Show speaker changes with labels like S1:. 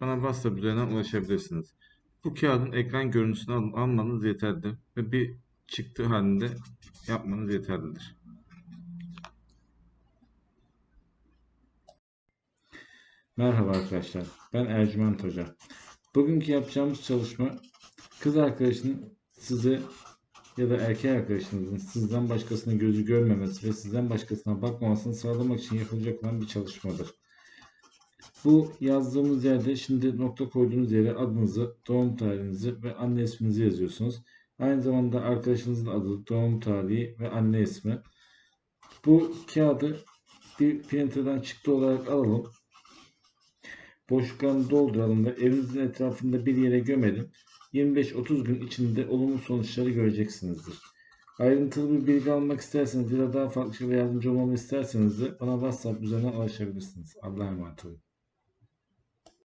S1: bana WhatsApp üzerinden ulaşabilirsiniz. Bu kağıdın ekran görüntüsünü al- almanız yeterlidir ve bir çıktı halinde yapmanız yeterlidir. Merhaba arkadaşlar. Ben Ercüment Hoca. Bugünkü yapacağımız çalışma kız arkadaşının size ya da erkek arkadaşınızın sizden başkasının gözü görmemesi ve sizden başkasına bakmamasını sağlamak için yapılacak olan bir çalışmadır. Bu yazdığımız yerde şimdi nokta koyduğunuz yere adınızı, doğum tarihinizi ve anne isminizi yazıyorsunuz. Aynı zamanda arkadaşınızın adı, doğum tarihi ve anne ismi. Bu kağıdı bir printer'dan çıktı olarak alalım. Boşluklarını dolduralım ve evinizin etrafında bir yere gömelim. 25-30 gün içinde olumlu sonuçları göreceksinizdir. Ayrıntılı bir bilgi almak isterseniz ya da daha farklı şekilde yardımcı olmamı isterseniz de bana WhatsApp üzerinden ulaşabilirsiniz. Allah'a emanet olun.